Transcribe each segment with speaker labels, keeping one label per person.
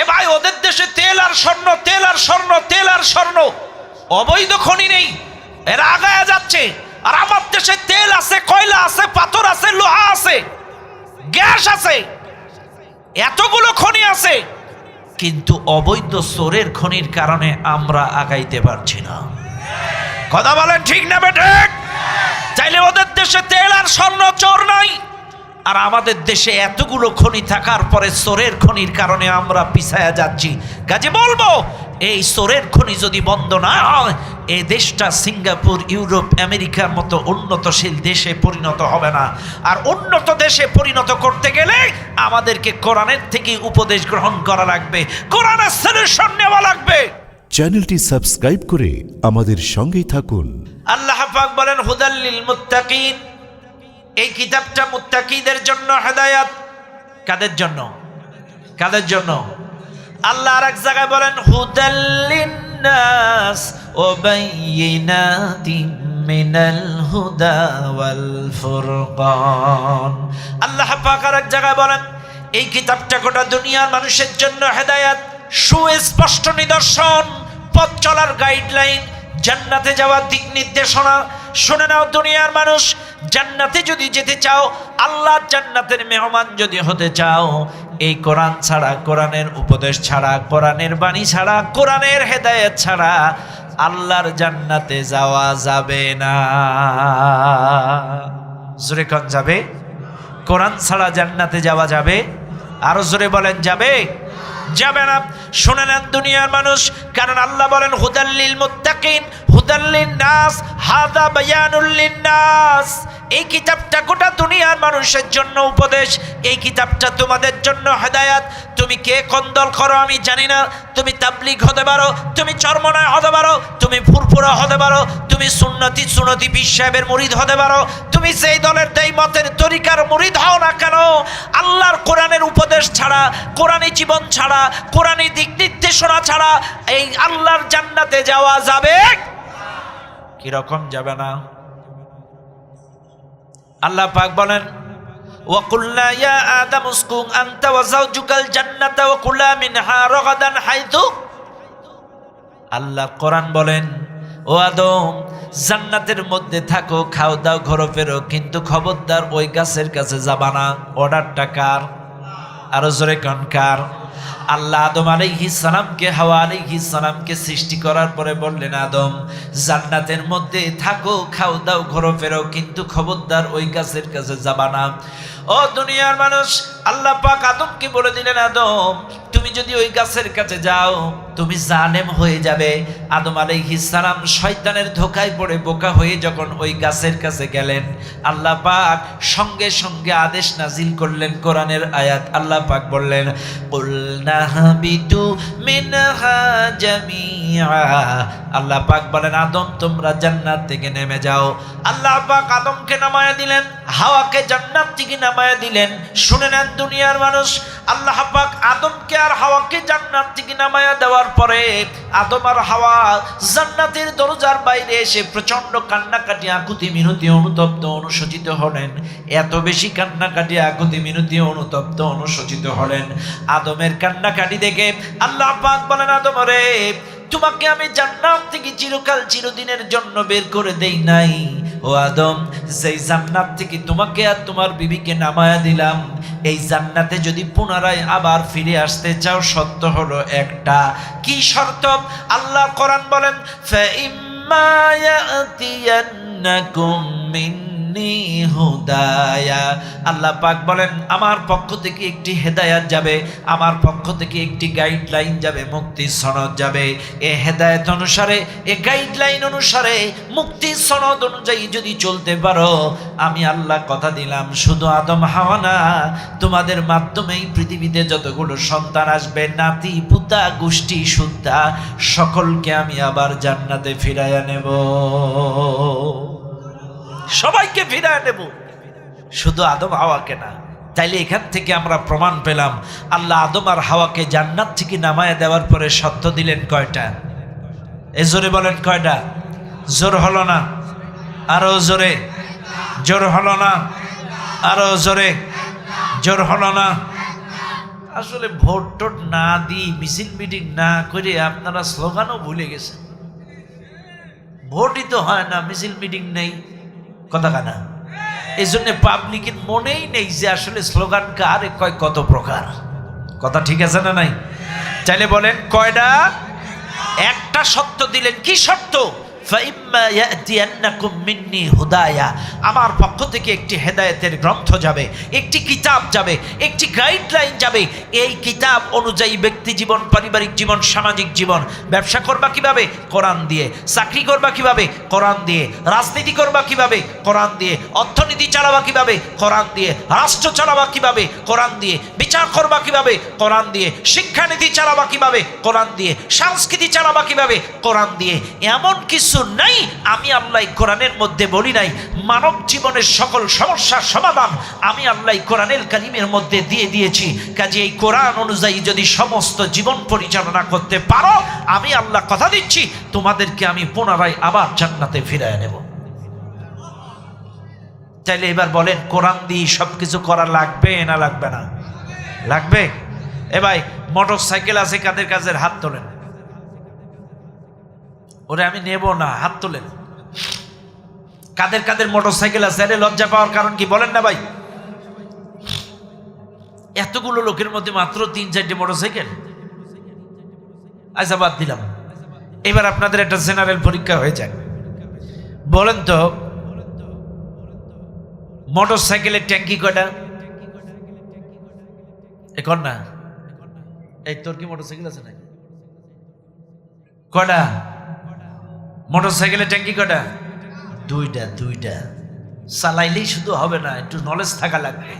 Speaker 1: এ ভাই, ওদের দেশে তেল আর স্বর্ণ, তেল আর স্বর্ণ, তেল আর স্বর্ণ। অবৈধ খনি নেই। এরা আগায়া যাচ্ছে। আর আমার দেশে তেল আছে, কয়লা আছে, পাথর আছে, লোহা আছে, গ্যাস আছে, এতগুলো খনি আছে। কিন্তু অবৈধ সোরের খনির কারণে আমরা আগাইতে পারছি না। কথা বলেন ঠিক না বেটে চাইলে ওদের দেশে তেল আর স্বর্ণ চোর নাই। আর আমাদের দেশে এতগুলো খনি থাকার পরে সোরের খনির কারণে আমরা পিছায়া যাচ্ছি। কাজে বলব এই সোরের খনি যদি বন্ধ না হয় এই দেশটা সিঙ্গাপুর ইউরোপ আমেরিকার মতো উন্নতশীল দেশে পরিণত হবে না। আর উন্নত দেশে পরিণত করতে গেলে আমাদেরকে কোরআনের থেকে উপদেশ গ্রহণ করা লাগবে। কোরআনের সলিউশন নেওয়া লাগবে।
Speaker 2: চ্যানেলটি সাবস্ক্রাইব করে আমাদের সঙ্গেই থাকুন।
Speaker 1: আল্লাহ পাক বলেন হুদাল্লিল মুত্তাকিন। এই কিতাবটা মুত্তাকিদের জন্য হেদায়াত? কাদের জন্য? কাদের জন্য? আল্লাহ আর এক জায়গায় বলেন হুদাল্লিন নাস ও মিনাল হুদা ওয়াল ফুরকান। আল্লাহ পাক আর এক জায়গায় বলেন, এই কিতাবটা গোটা দুনিয়ার মানুষের জন্য হেদায়াত। সুস্পষ্ট নিদর্শন, পথ চলার গাইডলাইন জান্নাতে যাওয়ার দিক নির্দেশনা। শুনে নাও, দুনিয়ার মানুষ, জান্নাতে যদি যেতে চাও, আল্লাহ জান্নাতের মেহমান যদি হতে চাও, এই কোরআন ছাড়া, কোরআনের উপদেশ ছাড়া, কোরআনের বাণী ছাড়া, কোরআনের হেদায়েত ছাড়া আল্লাহর জান্নাতে যাওয়া যাবে না। জোরে কন যাবে? কোরআন ছাড়া জান্নাতে যাওয়া যাবে? আরও জোরে বলেন, যাবে? যাবে না। শুনে নেন দুনিয়ার মানুষ, কারণ আল্লাহ বলেন হুদাল্লিল মুত্তাকিন হুদাল্লিন নাস, হাদা বায়ানুল্লিন নাস। এই কিতাবটা গোটা দুনিয়ার মানুষের জন্য উপদেশ। এই কিতাবটা তোমাদের জন্য হেদায়াত। তুমি কে কন্দল করো আমি জানি না। তুমি তাবলিগ হতে পারো, তুমি চর্মনায় হতে পারো, তুমি ফুরফুরা হতে পারো, তুমি সুন্নতি সুনতি সাহেবের মুরিদ হতে পারো। তুমি সেই দলের দেই মতের তরিকার মুরিদ হও না কেন, আল্লাহর কোরআনের উপদেশ ছাড়া, কোরআনী জীবন ছাড়া, কোরআনী দিক নির্দেশনা ছাড়া, এই আল্লাহর জান্নাতে যাওয়া যাবে? কীরকম যাবে না? আল্লাহ পাক বলেন وقلنا يا آدم اسكن أنت وزوجك الجنة وكلا منها رغدا حيث আল্লাহ কোরআন বলেন ও আদম জান্নাতের মধ্যে থাকো খাও দাও ঘরো ফেরো কিন্তু খবরদার ওই গাছের কাছে যাবা না অর্ডারটা কার আরো জোরে কন কার আল্লাহ আদম আলাইহি সালামকে, হাওয়া আলাইহি সালামকে সৃষ্টি করার পরে বললেন, আদম, জান্নাতের মধ্যে থাকো, খাও, দাও, ঘরো, ফেরো, কিন্তু খবরদার ওই গাছের কাছে যাবা না। ও দুনিয়ার মানুষ, আল্লাহ পাক আদমকে বলে দিলেন, আদম, তুমি যদি ওই গাছের কাছে যাও, তুমি জালেম হয়ে যাবে। আদম সালাম শয়তানের ধোকায় পড়ে বোকা হয়ে যখন ওই গাছের কাছে গেলেন, আল্লাহ পাক সঙ্গে সঙ্গে আদেশ নাজিল করলেন কোরআনের আয়াত। আল্লাহ পাক বললেন কুলনা মিনহা জামিআ। আল্লাহ পাক বলেন, আদম, তোমরা জান্নাত থেকে নেমে যাও। আল্লাহ পাক আদমকে নামায়া দিলেন, হাওয়াকে জান্নাত থেকে নামায়া দিলেন। শুনে নেন দুনিয়ার মানুষ, আল্লাহ পাক আদমকে আর হাওয়াকে জান্নাত থেকে নামায়া দেওয়ার পরে আদম আর হাওয়া জান্নাতের দরজার বাইরে এসে প্রচণ্ড কান্নাকাটি, আকুতি, মিনতি, অনুতপ্ত, অনুশোচিত হলেন। এত বেশি কান্নাকাটি, আকুতি, মিনতি, অনুতপ্ত, অনুশোচিত হলেন। আদমের কান্নাকাটি দেখে আল্লাহ পাক বলে না তোমারে তোমাকে আমি জান্নাত থেকে চিরকাল চিরদিনের জন্য বের করে দেই নাই। ও আদম সেই জান্নাত থেকে তোমাকে আর তোমার বিবিকে নামায়া দিলাম, এই জান্নাতে যদি পুনরায় আবার ফিরে আসতে চাও সত্য হলো একটা। কি শর্ত? আল্লাহ কোরআন বলেন, ফা ইম্মা ইয়াতিয়ান্নাকুম মিন মিন্নি হুদায়া আল্লাহ পাক বলেন, আমার পক্ষ থেকে একটি হেদায়াত যাবে, আমার পক্ষ থেকে একটি গাইডলাইন যাবে, মুক্তি সনদ যাবে। এ হেদায়েত অনুসারে, এ গাইডলাইন অনুসারে, মুক্তি সনদ অনুযায়ী যদি চলতে পারো, আমি আল্লাহ কথা দিলাম, শুধু আদম, হাওয়া তোমাদের মাধ্যমেই পৃথিবীতে যতগুলো সন্তান আসবে, নাতি, পুতা, গোষ্ঠী সুদ্ধা সকলকে আমি আবার জান্নাতে ফিরাইয়া নেব। সবাইকে ফিরায় নেব। শুধু আদম হাওয়াকে না, তাইলে এখান থেকে আমরা প্রমাণ পেলাম, আল্লাহ আদম আর হাওয়াকে জান্নাত থেকে নামায় দেওয়ার পরে সত্য দিলেন কয়টা? এ জোরে বলেন কয়টা? জোর হলো না, আরও জোরে। জোর হলো না, আরও জোরে। জোর হলো না। আসলে ভোট টোট না দিই, মিছিল মিটিং না করে আপনারা স্লোগানও ভুলে গেছেন। ভোটই তো হয় না, মিছিল মিটিং নেই। কথা কানা এই জন্যে পাবলিকের মনেই নেই যে আসলে স্লোগান কার কয় কত প্রকার। কথা ঠিক আছে না নাই? চাইলে বলেন, কয়টা? একটা শর্ত দিলেন, কি সত্য মিন্নি আমার পক্ষ থেকে একটি হেদায়েতের গ্রন্থ যাবে, একটি কিতাব যাবে, একটি গাইডলাইন যাবে। এই কিতাব অনুযায়ী ব্যক্তি জীবন, পারিবারিক জীবন, সামাজিক জীবন, ব্যবসা করবা কীভাবে? কোরআন দিয়ে। চাকরি করবা কীভাবে? কোরআন দিয়ে। রাজনীতি করবা কীভাবে? কোরআন দিয়ে। অর্থনীতি চালাবা কীভাবে? কোরআন দিয়ে। রাষ্ট্র চালাবা কীভাবে? কোরআন দিয়ে। বিচার করবা কীভাবে? কোরআন দিয়ে। শিক্ষানীতি চালাবা কীভাবে? কোরআন দিয়ে। সংস্কৃতি চালাবা কীভাবে? কোরআন দিয়ে। এমন কিছু নাই আমি আল্লাহ কোরআনের মধ্যে বলি নাই, মানব জীবনের সকল সমস্যার সমাধান আমি আল্লাহ কোরআনের কালিমের মধ্যে দিয়ে দিয়েছি। কাজে এই কোরআন অনুযায়ী যদি সমস্ত জীবন পরিচালনা করতে পারো, আমি আল্লাহ কথা দিচ্ছি, তোমাদেরকে আমি পুনরায় আবার জান্নাতে ফিরায় নেব। তাইলে এবার বলেন, কোরআন দিয়ে সব কিছু করা লাগবে না লাগবে না? লাগবে? এ ভাই মোটর সাইকেল আছে, কাদের কাজের হাত তোলেন? ওরে আমি নেব না, হাত তোলেন। কাদের কাদের মোটর সাইকেল আছে? আরে লজ্জা পাওয়ার কারণ কি? বলেন না ভাই। এতগুলো লোকের মধ্যে মাত্র তিন, চারটে মোটর সাইকেল আচ্ছা বাদ দিলাম। এবার আপনাদের একটা জেনারেল পরীক্ষা হয়ে যায় বলেন তো মোটর সাইকেলের ট্যাঙ্কি কয়টা? এখন না এই তোর কি মোটর সাইকেল আছে নাকি? কয়টা? মোটর সাইকেলের ট্যাঙ্কি কটা দুইটা দুইটা। চালাইলেই শুধু হবে না, একটু নলেজ থাকা লাগবে।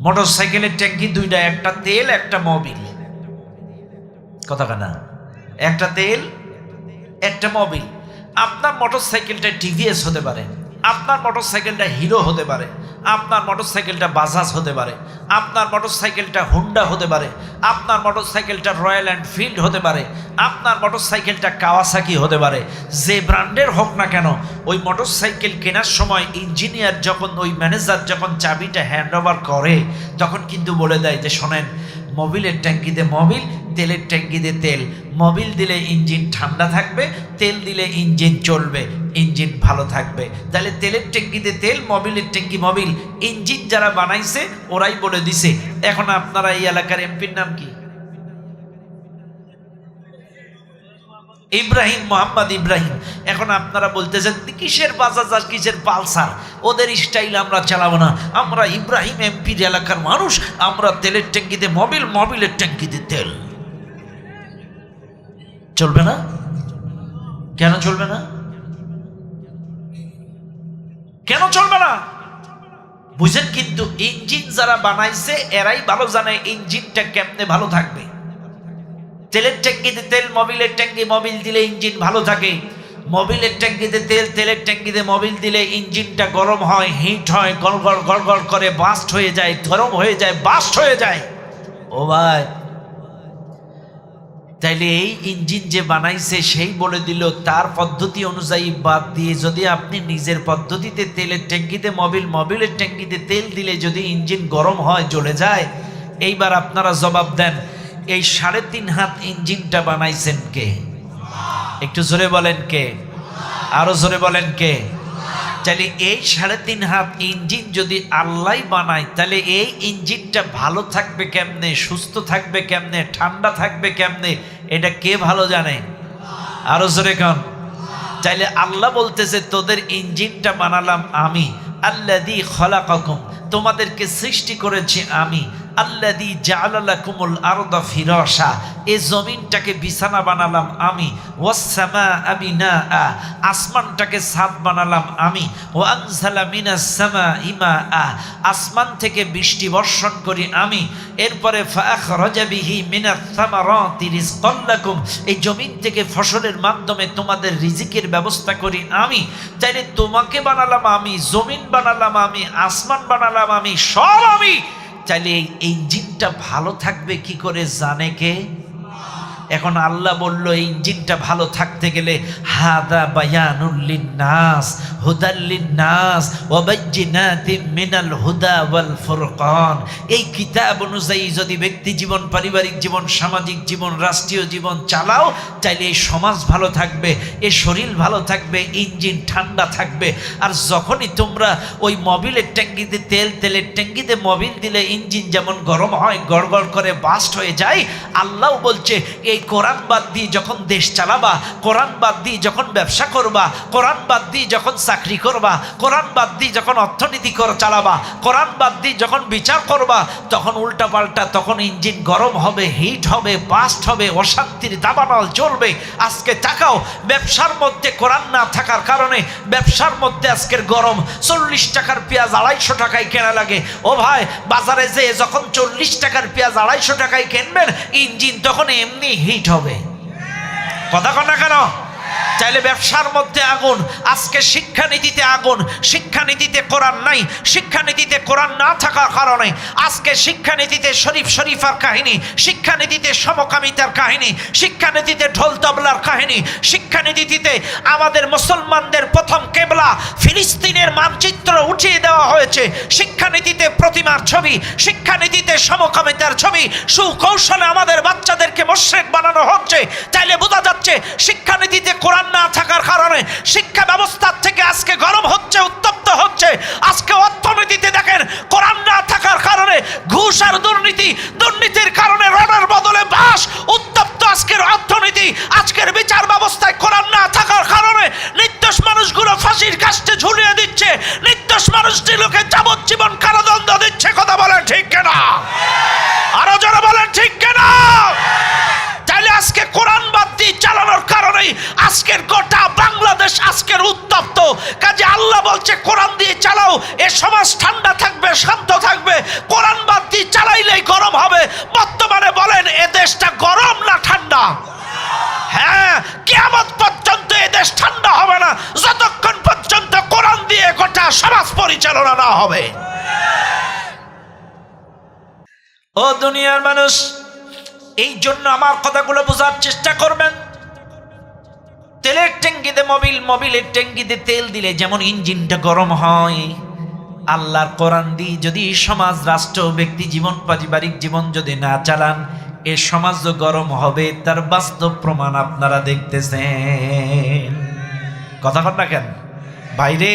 Speaker 1: মোটর সাইকেলের ট্যাঙ্কি দুইটা, একটা তেল, একটা মবিল। কথা কানা একটা তেল, একটা মবিল। আপনার মোটর সাইকেলটা টিভিএস হতে পারে। আপনার মোটর সাইকেলটা হিরো হতে পারে, আপনার মোটর সাইকেলটা বাজাজ হতে পারে, আপনার মোটর সাইকেলটা হুন্ডা হতে পারে, আপনার মোটর সাইকেলটা রয়্যাল এনফিল্ড হতে পারে, আপনার মোটর সাইকেলটা কাওয়াসাকি হতে পারে, যে ব্র্যান্ডের হোক না কেন, ওই মোটর সাইকেল কেনার সময় ইঞ্জিনিয়ার যখন, ওই ম্যানেজার যখন চাবিটা হ্যান্ড ওভার করে, তখন কিন্তু বলে দেয় যে, শোনেন, মোবিলের ট্যাঙ্কিতে মোবিল তেলের ট্যাঙ্কিতে তেল, মোবিল দিলে ইঞ্জিন ঠান্ডা থাকবে, তেল দিলে ইঞ্জিন চলবে, ইঞ্জিন ভালো থাকবে। তাহলে তেলের ট্যাঙ্কিতে তেল, মোবিলের ট্যাঙ্কি, মোবিল, ইঞ্জিন যারা বানাইছে, ওরাই বলে দিছে। এখন আপনারা এই এলাকার এমপির নাম কি? ইব্রাহিম, মোহাম্মদ ইব্রাহিম। এখন আপনারা বলতেছেন, কিসের বাজাজ আর কিসের পালসার? ওদের স্টাইল আমরা চালাবো না। আমরা ইব্রাহিম এমপির এলাকার মানুষ, আমরা তেলের ট্যাঙ্কিতে মোবিল, মোবিলের ট্যাঙ্কিতে তেল। চলবে না? কেন চলবে না? কেন চলবে না? বুঝেন কিন্তু ইঞ্জিন যারা বানাইছে, এরাই ভালো জানে ইঞ্জিনটা কেমনে ভালো থাকবে। তেলের ট্যাঙ্কিতে তেল, মোবিলের ট্যাঙ্কি, মোবিল দিলে ইঞ্জিন ভালো থাকে। মোবিলের ট্যাঙ্কিতে তেল, তেলের ট্যাঙ্কিতে মোবিল দিলে ইঞ্জিনটা গরম হয়, হিট হয় গড় গড় গড় করে বাস্ট হয়ে যায় গরম হয়ে যায়, বাস্ট হয়ে যায়। ও ভাই। তাইলে এই ইঞ্জিন যে বানাইছে সেই বলে দিল, তার পদ্ধতি অনুযায়ী বাদ দিয়ে যদি আপনি নিজের পদ্ধতিতে তেলের ট্যাঙ্কিতে মোবিল, মবিলের ট্যাঙ্কিতে তেল দিলে যদি ইঞ্জিন গরম হয়, জ্বলে যায়, এইবার আপনারা জবাব দেন, এই সাড়ে তিন হাত ইঞ্জিনটা বানাইছেন কে? একটু জোরে বলেন কে? আরও জোরে বলেন কে? তাহলে এই সাড়ে তিন হাত ইঞ্জিন যদি আল্লাহ বানায়, তাহলে এই ইঞ্জিনটা ভালো থাকবে কেমনে, সুস্থ থাকবে কেমনে, ঠান্ডা থাকবে কেমনে, এটা কে ভালো জানে? আরও জোরে কন। চাইলে আল্লাহ বলতেছে, তোদের ইঞ্জিনটা বানালাম আমি। আল্লাদি খলাকাকুম। তোমাদেরকে সৃষ্টি করেছি আমি। আল্লাদি জালালাকুমুল আরদা ফিরসা এই জমিনটাকে বিছানা বানালাম আমি ওয়াসামা আবিনা আ আসমানটাকে সাদ বানালাম আমি ও আনসালা মিনাস সামা ইমা আ আসমান থেকে বৃষ্টি বর্ষণ করি আমি, এরপরে ফাখরাজাবিহি মিনাস সামারাতি রিজকান লাকুম, এই জমিন থেকে ফসলের মাধ্যমে তোমাদের রিজিকের ব্যবস্থা করি আমি, তাইলে তোমাকে বানালাম আমি, জমিন বানালাম আমি, আসমান বানালাম আমি, সব আমি চাইলে এই ইঞ্জিনটা ভালো থাকবে কি করে জানে কে? এখন আল্লাহ বলল, এই ইঞ্জিনটা ভালো থাকতে গেলে হাদা বায়ানুল্লিন নাস নাস ওয়াবাজ্জিনাতিম মিনাল হুদা ওয়াল ফুরকান। এই কিতাব অনুযায়ী যদি ব্যক্তি জীবন, পারিবারিক জীবন, সামাজিক জীবন, রাষ্ট্রীয় জীবন চালাও চাইলে এই সমাজ ভালো থাকবে এই শরীর ভালো থাকবে, ইঞ্জিন ঠান্ডা থাকবে। আর যখনই তোমরা ওই মোবিলের ট্যাঙ্কিতে তেল তেলের ট্যাঙ্কিতে মোবিল দিলে ইঞ্জিন যেমন গরম হয়, গড়গড় করে বাস্ট হয়ে যায়, আল্লাহ বলছে, এই কোরআন বাদ দিয়ে যখন দেশ চালাবা, কোরআন বাদ দিয়ে যখন ব্যবসা করবা, কোরআন বাদ দিয়ে যখন চাকরি করবা, কোরআন বাদ দিয়ে যখন অর্থনীতি কর চালাবা, কোরআন বাদ দিয়ে যখন বিচার করবা, তখন উল্টা পাল্টা তখন ইঞ্জিন গরম হবে, হিট হবে, বাস্ট হবে, অশান্তির দাবানল চলবে। আজকে তাকাও, ব্যবসার মধ্যে কোরআন না থাকার কারণে ব্যবসার মধ্যে আজকের গরম। চল্লিশ টাকার পেঁয়াজ আড়াইশো টাকায় কেনা লাগে। ও ভাই, বাজারে যে যখন চল্লিশ টাকার পেঁয়াজ আড়াইশো টাকায় কিনবেন, ইঞ্জিন তখন এমনি হিট হবে। কথা কন না কেন? চাইলে ব্যবসার মধ্যে আগুন, আজকে শিক্ষানীতিতে আগুন, শিক্ষানীতিতে কোরআন নাই, শিক্ষানীতিতে কোরআন না থাকার কারণে আজকে শিক্ষানীতিতে শরীফ শরীফার কাহিনী, শিক্ষানীতিতে সমকামিতার কাহিনী, শিক্ষানীতিতে ঢোল তবলার কাহিনী, শিক্ষানীতিতে আমাদের মুসলমানদের প্রথম কেবলা ফিলিস্তিনের মানচিত্র উঠিয়ে দেওয়া হয়েছে। শিক্ষানীতিতে প্রতিমার ছবি, শিক্ষানীতিতে সমকামিতার ছবি, সুকৌশলে আমাদের বাচ্চাদেরকে মোশ্রেক বানানো হচ্ছে। চাইলে বোঝা যাচ্ছে শিক্ষানীতিতে কোরআন না থাকার কারণে শিক্ষা ব্যবস্থার থেকে আজকে গরম হচ্ছে, উত্তপ্ত হচ্ছে। আজকে অর্থনীতিতে দেখেন, কোরআন না থাকার কারণে ঘুষ আর দুর্নীতি, দুর্নীতির কারণে রণের বদলে বাস উত্তপ্ত হবে। ও দুনিয়ার মানুষ, এই জন্য আমার কথাগুলো বোঝার চেষ্টা করবেন। তেলের ট্যাঙ্কিতে মোবিল, মোবিলের ট্যাঙ্কিতে তেল দিলে যেমন ইঞ্জিনটা গরম হয়। আল্লাহর কোরআন দিয়ে যদি সমাজ, রাষ্ট্র, ব্যক্তি, জীবন, পারিবারিক জীবন যদি না চালান, এ সমাজ গরম হবে, তার বাস্তব প্রমাণ আপনারা দেখতেছেন। কথা না কেন? বাইরে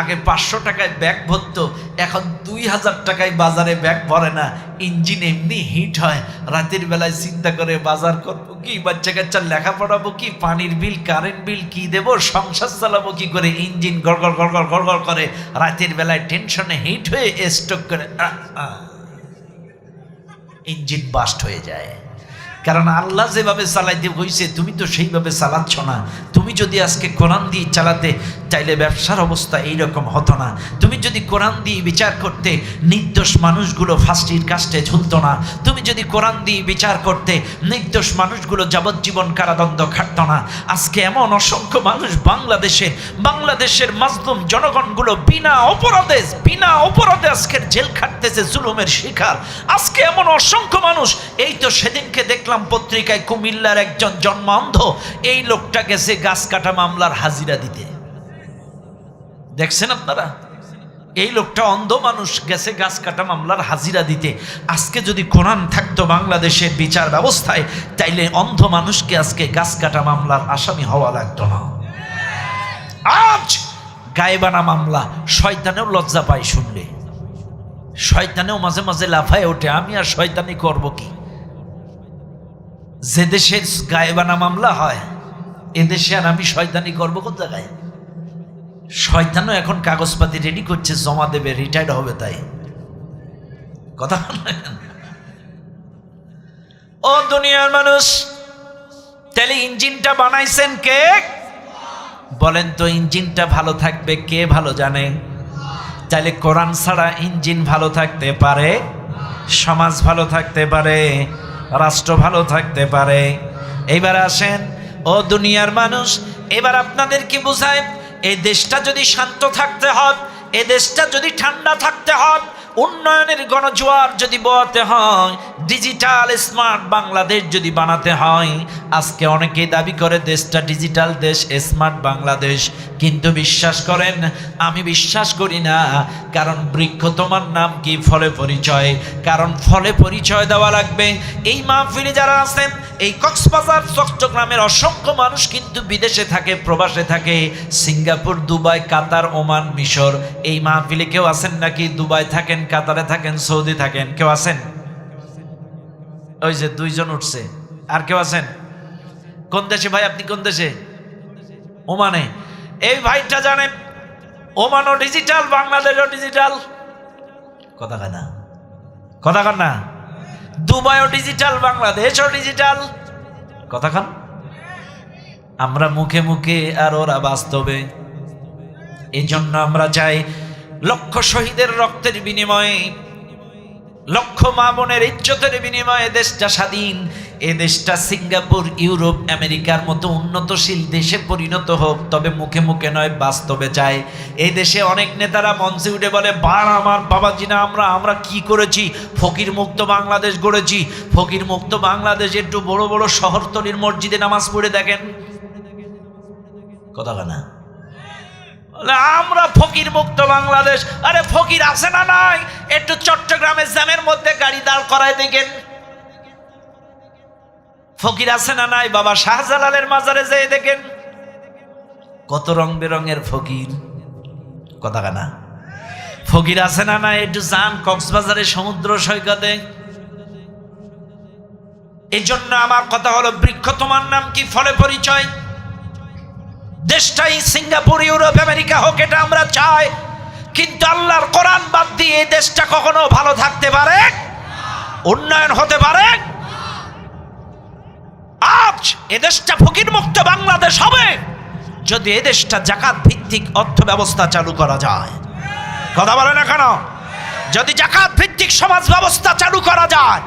Speaker 1: আগে পাঁচশো টাকায় ব্যাগ ভরতো, এখন দুই হাজার টাকায় বাজারে ব্যাগ ভরে না। ইঞ্জিন এমনি হিট হয়। রাতের বেলায় চিন্তা করে বাজার করব কি, বাচ্চা কাচ্চা লেখা পড়াবো কি, পানির বিল, কারেন্ট বিল কি দেব, সংসার চালাবো কি করে, ইঞ্জিন গড়গড় গড়গড় গড়গড় করে, রাতের বেলায় টেনশনে হিট হয়ে স্ট্রোক করে। ইঞ্জিন বাস্ট হয়ে যায়। কারণ আল্লাহ যেভাবে চালাইতে হয়েছে তুমি তো সেইভাবে চালাচ্ছ না। তুমি যদি আজকে কোরআন দিয়ে চালাতে চাইলে ব্যবসার অবস্থা এইরকম হতো না। তুমি যদি কোরআন দিয়ে বিচার করতে, নির্দোষ মানুষগুলো ফাঁসির কাস্টে ঝুলতো না। তুমি যদি কোরআন দিয়ে বিচার করতে, নির্দোষ মানুষগুলো যাবজ্জীবন কারাদণ্ড খাটত না। আজকে এমন অসংখ্য মানুষ বাংলাদেশে, বাংলাদেশের মাজলুম জনগণগুলো বিনা অপরাধে বিনা অপরাধে আজকের জেল খাটতেছে জুলুমের শিকার। আজকে এমন অসংখ্য মানুষ, এই তো সেদিনকে দেখলাম পত্রিকায় কুমিল্লার একজন জন্মান্ধ, এই লোকটা গেছে গাছ কাটা মামলার হাজিরা দিতে। দেখছেন আপনারা? এই লোকটা অন্ধ মানুষ, গেছে গাছ কাটা মামলার হাজিরা দিতে। আজকে যদি কোরআন থাকতো বাংলাদেশের বিচার ব্যবস্থায়, তাইলে অন্ধ মানুষকে আজকে গাছ কাটা মামলার আসামি হওয়া লাগতো না। আজ গায়েবানা মামলা, শয়তানেও লজ্জা পায় শুনলে। শয়তানেও মাঝে মাঝে লাফায় ওঠে, আমি আর শয়তানি করব কি? যে দেশের গায়েবানা মামলা হয় এদেশে আর আমি শয়তানি করব কোন জায়গায়? শয়তানও এখন কাগজপাতি রেডি করছে, জমা দেবে রিটায়ার্ড হবে তাই। কথা ও দুনিয়ার মানুষ, তাহলে ইঞ্জিনটা বানাইছেন কে? বলেন তো ইঞ্জিনটা ভালো থাকবে, কে ভালো জানে? তাহলে কোরআন ছাড়া ইঞ্জিন ভালো থাকতে পারে, সমাজ ভালো থাকতে পারে, রাষ্ট্র ভালো থাকতে পারে। এইবার আসেন, ও দুনিয়ার মানুষ, এবার আপনাদের কি বোঝায় এই দেশটা যদি শান্ত থাকতে হয় এ দেশটা যদি ঠান্ডা থাকতে হয় উন্নয়নের গণজোয়ার যদি বয়াতে হয় ডিজিটাল স্মার্ট বাংলাদেশ যদি বানাতে হয়, আজকে অনেকেই দাবি করে দেশটা ডিজিটাল দেশ স্মার্ট বাংলাদেশ। কিন্তু বিশ্বাস করেন, আমি বিশ্বাস করি না, কারণ বৃক্ষ তোমার নাম কি? ফলে পরিচয়। কারণ ফলে পরিচয় দেওয়া লাগবে। এই মাহফিলে যারা আছেন, এই কক্সবাজার চট্টগ্রামের অসংখ্য মানুষ কিন্তু বিদেশে থাকে, প্রবাসে থাকে। সিঙ্গাপুর, দুবাই, কাতার, ওমান, মিশর, এই মাহফিলে কেউ আছেন নাকি? দুবাই থাকেন কাতারে থাকেন, সৌদি থাকেন, কেউ আছেন? ওই যে দুইজন উঠছে। আর কেউ আছেন? কোন দেশে ভাই আপনি কোন দেশে? ওমানে। এই ভাইটা জানেন ওমানও ডিজিটাল বাংলাদেশও ডিজিটাল কথা কয় না। কথা কন না। দুবাইও ডিজিটাল বাংলাদেশও ডিজিটাল কথা কন। আমরা মুখে মুখে আর ওরা বাস্তবে। এই জন্য আমরা চাই লক্ষ শহীদের রক্তের বিনিময়ে, লক্ষ মা বোনের ইজ্জতের বিনিময়ে দেশটা স্বাধীন, এ দেশটা সিঙ্গাপুর, ইউরোপ, আমেরিকার মতো উন্নতশীল দেশে পরিণত হোক, তবে মুখে মুখে নয়, বাস্তবে চায় এই দেশে অনেক নেতারা মঞ্চে উঠে বলে, বার আমার বাবাজিনা আমরা আমরা কি করেছি? ফকির মুক্ত বাংলাদেশ গড়েছি। ফকির মুক্ত বাংলাদেশ একটু বড় বড় শহরতলির মসজিদে নামাজ পড়ে দেখেন। কথা না। আমরা ফকির মুক্ত বাংলাদেশ। আরে, ফকির আছে না নাই? একটু চট্টগ্রামের জ্যামের মধ্যে গাড়ি দাঁড় করায় দেখেন। ফকির আছে না নাই? বাবা শাহজালালের মাজারে যেয়ে দেখেন। কত রং বেরঙের ফকির? কথা না ফকির আছে না নাই? একটু যান কক্সবাজারের সমুদ্র সৈকতে। এই জন্য আমার কথা হলো, বৃক্ষ তোমার নাম কি? ফলে পরিচয়? দেশটাই সিঙ্গাপুর, ইউরোপ, আমেরিকা হোক, এটা আমরা চাই। কিন্তু আল্লাহর কোরআন বাদ দিয়ে এই দেশটা কখনো ভালো থাকতে পারে? উন্নয়ন হতে পারে? আজ এ দেশটা ফকির মুক্ত বাংলাদেশ হবে যদি এ দেশটা জাকাত ভিত্তিক অর্থ ব্যবস্থা চালু করা যায়। কথা বলে না কেন? যদি জাকাত ভিত্তিক সমাজ ব্যবস্থা চালু করা যায়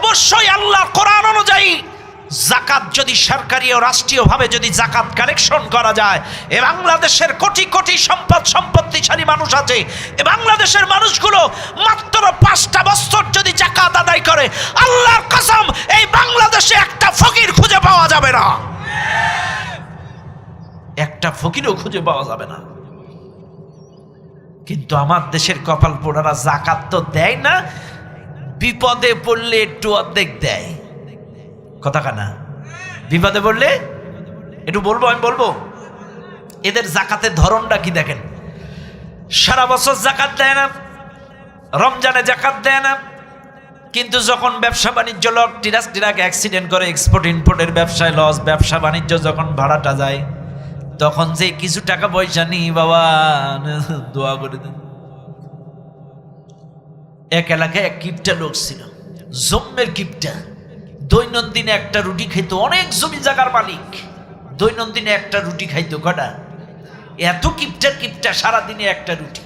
Speaker 1: অবশ্যই আল্লাহ কোরআন অনুযায়ী জাকাত যদি সরকারি ও রাষ্ট্রীয়ভাবে যদি জাকাত কালেকশন করা যায়, এ বাংলাদেশের কোটি কোটি সম্পদ সম্পত্তিশালী মানুষ আছে। এ বাংলাদেশের মানুষগুলো মাত্র পাঁচটা বছর যদি জাকাত আদায় করে, আল্লাহর কসম, এই বাংলাদেশে একটা ফকির খুঁজে পাওয়া যাবে না। একটা ফকিরও খুঁজে পাওয়া যাবে না। কিন্তু আমার দেশের কপাল পোড়ারা জাকাত তো দেয় না, বিপদে পড়লে একটু অর্ধেক দেয়। কথা কানা বিপদে পড়লে একটু বলব, আমি বলব। এদের জাকাতের ধরনটা কি দেখেন? সারা বছর জাকাত দেয় না, রমজানে জাকাত দেয় না, কিন্তু যখন ব্যবসা বাণিজ্য লক টিরাস টিরাক অ্যাক্সিডেন্ট করে এক্সপোর্ট ইম্পোর্টের ব্যবসায় লস ব্যবসা বাণিজ্য যখন ভাড়াটা যায়, তখন যে কিছু টাকা পয়সা নিই, বাবা, দোয়া করে দেন। এক এলাকায় এক কিপটা লোক ছিল, জম্মের কিপটা। দৈনন্দিন একটা রুটি খাইতো অনেক জমি জায়গার মালিক। দৈনন্দিন একটা রুটি খাইতো কটা? এত কিপটার কিপটা সারাদিনে একটা রুটি।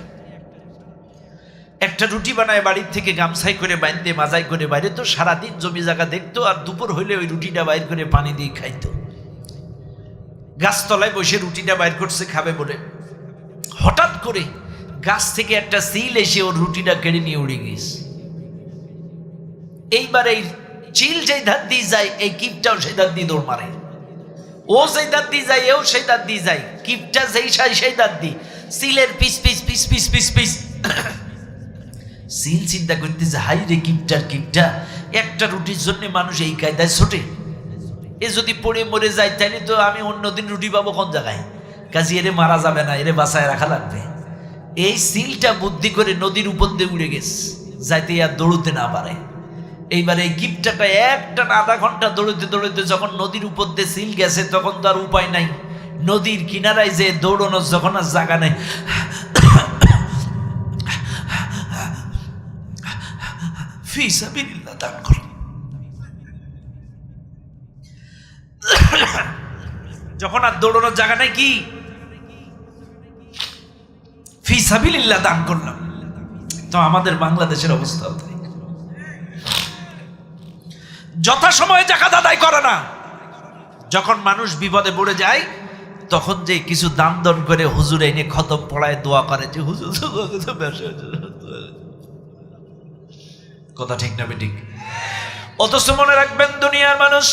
Speaker 1: একটা রুটি বানায় বাড়ির থেকে গামছাই করে বাইন্দে মাজাই করে বাইরে তো সারাদিন জমি জায়গা দেখতো আর দুপুর হইলে ওই রুটিটা বাইর করে পানি দিয়ে খাইতো। গাছতলায় বসে রুটিটা বাইর করছে খাবে বলে। হঠাৎ করে গাছ থেকে একটা সিল এসে ওর রুটিটা কেড়ে নিয়ে উড়ে গেছে। এইবার এই চিল যেই ধার দিয়ে যায়, এই কিপটাও সেই ধার দিয়ে দৌড় মারে। ও সেই দাঁত দিয়ে যায়, এও সেই দাঁত দিয়ে যায়। কিপটা যেই সাই, সেই দাঁত দি সিলের piece piece piece piece piece piece. Seal চিন্তা করতেছে, হাই রে কিপটার, কিপটা। একটা রুটির জন্য মানুষ এই কায়দায় ছোটে। এ যদি পড়ে মরে যায় তাহলে তো আমি অন্যদিন রুটি পাবো কোন জায়গায়? কাজে এরে মারা যাবে না, এরে বাসায় রাখা লাগবে। এই সিলটা বুদ্ধি করে নদীর উপর দিয়ে উড়ে গেছে, যাইতে আর দৌড়তে না পারে। এইবার এই গিফটটা একটা আধা ঘণ্টা দৌড়তে দৌড়তে যখন নদীর উপর দিয়ে সিল গেছে, তখন তো আর উপায় নাই। নদীর কিনারায় যে দৌড়ানোর যখন আর জায়গা নেই। ফি সাবিলিল্লাহ, দান যখন আর দৌড়ানোর জায়গা নেই কি? ফি সাবিলিল্লাহ, দান করলাম। তো আমাদের বাংলাদেশের অবস্থা যথাসময়ে জাকাত আদায় করে না। যখন মানুষ বিপদে পড়ে যায়, তখন যে কিছু দান দন করে হুজুর এনে খতম পড়ায় দোয়া করে যে, হুজুর, কথা ঠিক না ঠিক অথচ মনে রাখবেন দুনিয়ার মানুষ,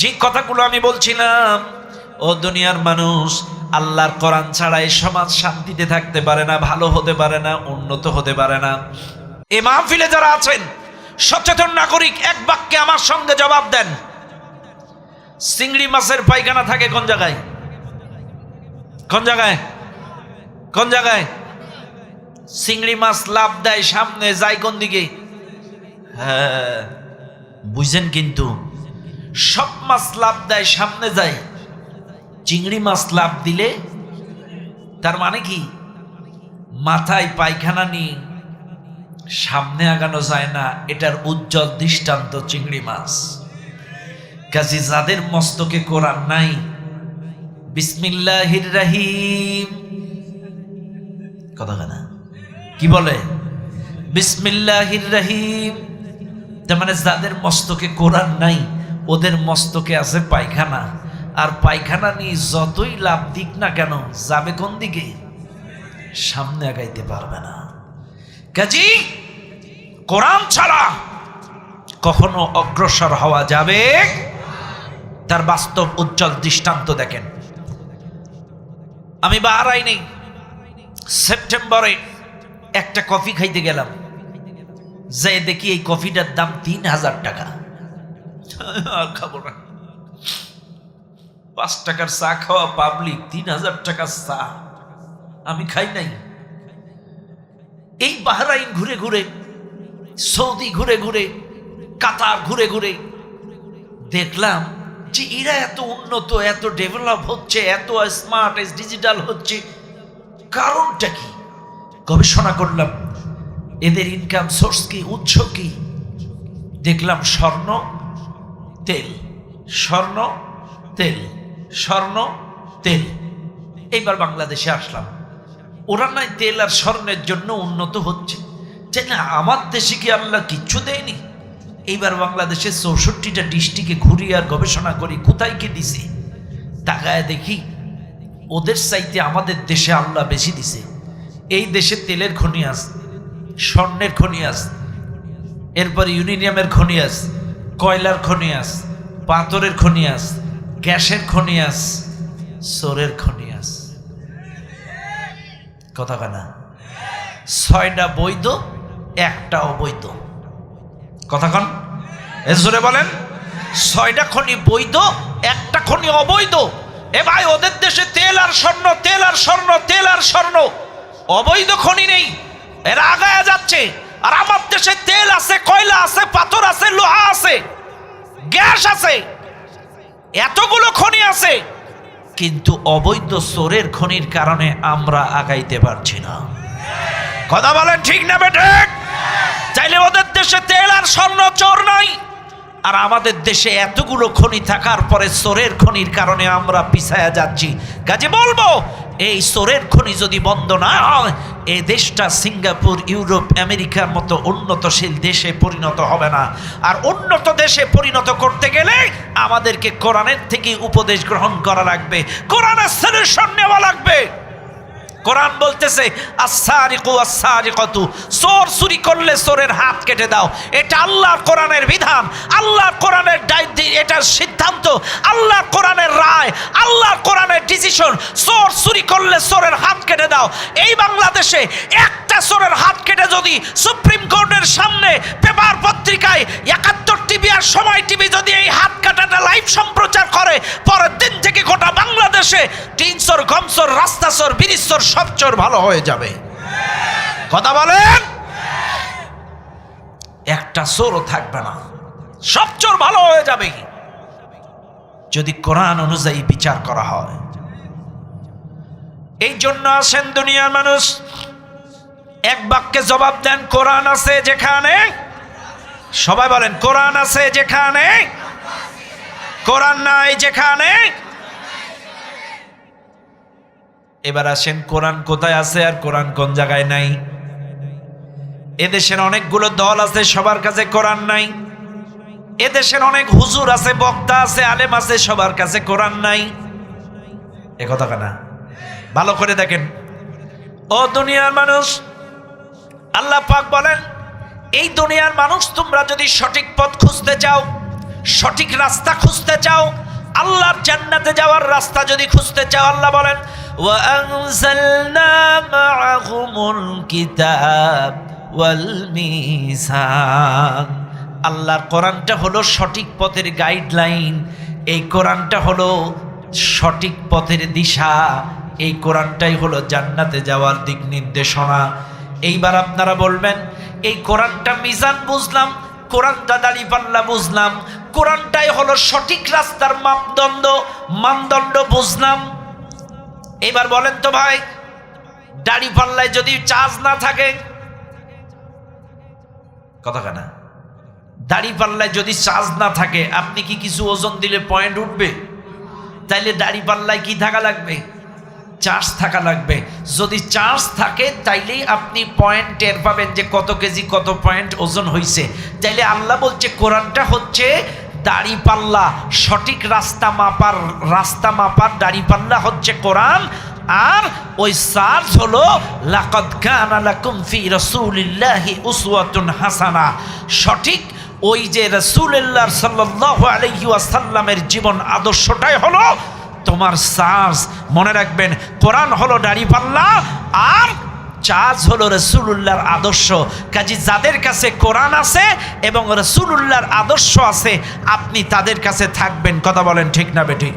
Speaker 1: যে কথাগুলো আমি বলছিলাম, ও দুনিয়ার মানুষ আল্লাহর কোরআন ছাড়া এই সমাজ শান্তিতে থাকতে পারে না, ভালো হতে পারে না, উন্নত হতে পারে না। এ মাহফিলে যারা আছেন সচেতন নাগরিক এক বাক্যে আমার সঙ্গে জবাব দেন। চিংড়ি মাছের পায়খানা থাকে কোন জায়গায়? কোন জায়গায়? কোন জায়গায়? চিংড়ি মাছ লাভ দেয় সামনে, যায় কোন দিকে? হ্যাঁ বুঝছেন কিন্তু, সব মাছ লাভ দেয় সামনে যায়। চিংড়ি মাছ লাভ দিলে তার মানে কি? মাথায় পায়খানা নিয়ে সামনে আগানো যায় না, এটার উজ্জ্বল দৃষ্টান্ত চিংড়ি মাছ। কাজী যাদের মস্তকে কোরআন নাই, বিসমিল্লাহির রাহিম। কথা না? কি বলে? বিসমিল্লাহির রাহিম। তার মানে যাদের মস্তকে কোরআন নাই, ওদের মস্তকে আছে পায়খানা। আর পায়খানা নিয়ে যতই লাভ দিক না কেন, যাবে কোন দিকে? সামনে আগাইতে পারবে না। কাজী, কোরআন ছাড়া কখনো অগ্রসর হওয়া যাবে? তার বাস্তব উজ্জ্বল দৃষ্টান্ত দেখেন। আমি বাহারাই নেই। সেপ্টেম্বরে একটা কফি খাইতে গেলাম। যে দেখি এই কফিটার দাম তিন হাজার টাকা। আর খাব না। পাঁচ টাকার চা খাওয়া পাবলিক তিন হাজার টাকার চা। আমি খাই নাই। এই বাহরাইন ঘুরে ঘুরে, সৌদি ঘুরে ঘুরে, কাতার ঘুরে ঘুরে দেখলাম যে এরা এত উন্নত, এত ডেভেলপ হচ্ছে, এত স্মার্ট ডিজিটাল হচ্ছে। কারণটা কি? গবেষণা করলাম। এদের ইনকাম সোর্স কি, উৎস কি? দেখলাম স্বর্ণ, তেল স্বর্ণ তেল স্বর্ণ, তেল। এইবার বাংলাদেশে আসলাম। ওরা নাই তেল আর স্বর্ণের জন্য উন্নত হচ্ছে। যে না? আমার দেশে কি আল্লাহ কিচ্ছু দেয়নি? এইবার বাংলাদেশের চৌষট্টিটা ডিস্ট্রিক্টে ঘুরি আর গবেষণা করি, কোথায় কি দিছে? তাকায় দেখি, ওদের চাইতে আমাদের দেশে আল্লাহ বেশি দিছে। এই দেশে তেলের খনি আস স্বর্ণের খনি আস এরপর ইউনিনিয়ামের খনি আছে কয়লার খনি আছে পাথরের খনি আছে গ্যাসের খনি আছে সোরের খনি আছে কথা কানা ছয়টা বৈধ একটা অবৈধ কথা কন জোরে বলেন। ছয়টা খনি বৈধ, একটা খনি অবৈধ। এ ভাই, ওদের দেশে তেল আর স্বর্ণ, তেল আর স্বর্ণ, তেল আর স্বর্ণ। অবৈধ খনি নেই। এরা আগায়া যাচ্ছে। আর আমার দেশে তেল আছে, কয়লা আছে, পাথর আছে, লোহা আছে, গ্যাস আছে। এতগুলো খনি আছে। কিন্তু অবৈধ সোরের খনির কারণে আমরা আগাইতে পারছি না। কথা বলেন ঠিক না বেঠে চাইলে ওদের দেশে তেল আর স্বর্ণ চোর নাই। আর আমাদের দেশে এতগুলো খনি থাকার পরে সোরের খনির কারণে আমরা পিছায়া যাচ্ছি। কাজে বলব, এই সোরের খনি যদি বন্ধ না হয় এই দেশটা সিঙ্গাপুর, ইউরোপ, আমেরিকার মতো উন্নতশীল দেশে পরিণত হবে না। আর উন্নত দেশে পরিণত করতে গেলে আমাদেরকে কোরআনের থেকে উপদেশ গ্রহণ করা লাগবে। কোরআনের সলিউশন নেওয়া লাগবে। কোরআন বলতেছে আসারিকু আসারিকতু চোর চুরি করলে চোরের হাত কেটে দাও। এটা আল্লাহর কোরআনের বিধান, আল্লাহর কোরআনের এটার সিদ্ধান্ত, আল্লাহর কোরআনের রায়, আল্লাহর কোরআনের ডিসিশন চোর চুরি করলে চোরের হাত কেটে দাও। এই বাংলাদেশে একটা চোরের হাত কেটে যদি সুপ্রিম কোর্টের সামনে পেপার পত্রিকায় একাত্তর টিভি আর সময় টিভি যদি এই হাত কাটাটা লাইভ সম্প্রচার করে, পরের দিন থেকে গোটা বাংলাদেশে টিনসর গমসর রাস্তাসর বিরিসর সব চোর ভালো হয়ে যাবে। কথা বলেন? একটা থাকবে না। ভালো হয়ে যাবে যদি কোরআন অনুযায়ী বিচার করা হয়। এই জন্য আসেন দুনিয়ার মানুষ। এক বাক্যে জবাব দেন, কোরআন আছে যেখানে সবাই বলেন, কোরআন আছে যেখানে? কোরআন নাই যেখানে? এবার আসেন, কোরআন কোথায় আছে আর কোরআন কোন জায়গায় নাই? এদেশের অনেকগুলো দল আছে, সবার কাছে কোরআন নাই। এদেশের অনেক হুজুর আছে, বক্তা আছে, আলেম আছে, সবার কাছে কোরআন নাই। এ কথা কেনা ভালো করে দেখেন। ও দুনিয়ার মানুষ, আল্লাহ পাক বলেন এই দুনিয়ার মানুষ তোমরা যদি সঠিক পথ খুঁজতে চাও সঠিক রাস্তা খুঁজতে চাও আল্লাহর জান্নাতে যাওয়ার রাস্তা যদি খুঁজতে চাও আল্লাহ বলেন وأنزلنا معهم الكتاب والميزان আল্লাহর কোরআনটা হলো সঠিক পথের গাইডলাইন এই কোরআনটা হলো সঠিক পথের দিশা এই কোরআনটাই হলো জান্নাতে যাওয়ার দিক নির্দেশনা এইবার আপনারা বলবেন, এই কোরআনটা মিজান বুঝলাম কোরআনটা দাড়ি পাল্লা বুঝলাম, কোরআনটাই হলো সঠিক রাস্তার মাপদণ্ড, মানদণ্ড বুঝলাম। এবার বলেন তো ভাই, দাড়ি পাল্লায় যদি চার্জ না থাকে, কথা কেনা দাড়ি পাল্লায় যদি চার্জ না থাকে, আপনি কি কিছু ওজন দিলে পয়েন্ট উঠবে? তাইলে দাড়ি পাল্লায় কি থাকা লাগবে? চার্জ থাকা লাগবে। যদি চার্জ থাকে তাইলেই আপনি পয়েন্ট টের পাবেন যে কত কেজি, কত পয়েন্ট ওজন হয়েছে তাইলে আল্লাহ বলছে, কোরআনটা হচ্ছে দাড়ি পাল্লা। সঠিক রাস্তা মাপার রাস্তা মাপার দাড়ি পাল্লা হচ্ছে কোরআন। আর ওই চার্জ হলো হাসানা। সঠিক ওই যে রাসূলুল্লাহ সাল্লাল্লাহু আলাইহি ওয়াসাল্লামের জীবন আদর্শটাই হলো তোমার চার্জ মনে রাখবেন, কোরআন হলো দাঁড়িপাল্লা আর চার্জ হলো রসুল্লাহর আদর্শ। কাজী যাদের কাছে কোরআন আছে এবং রসুল্লাহর আদর্শ আছে, আপনি তাদের কাছে থাকবেন। কথা বলেন ঠিক না বেঠিক?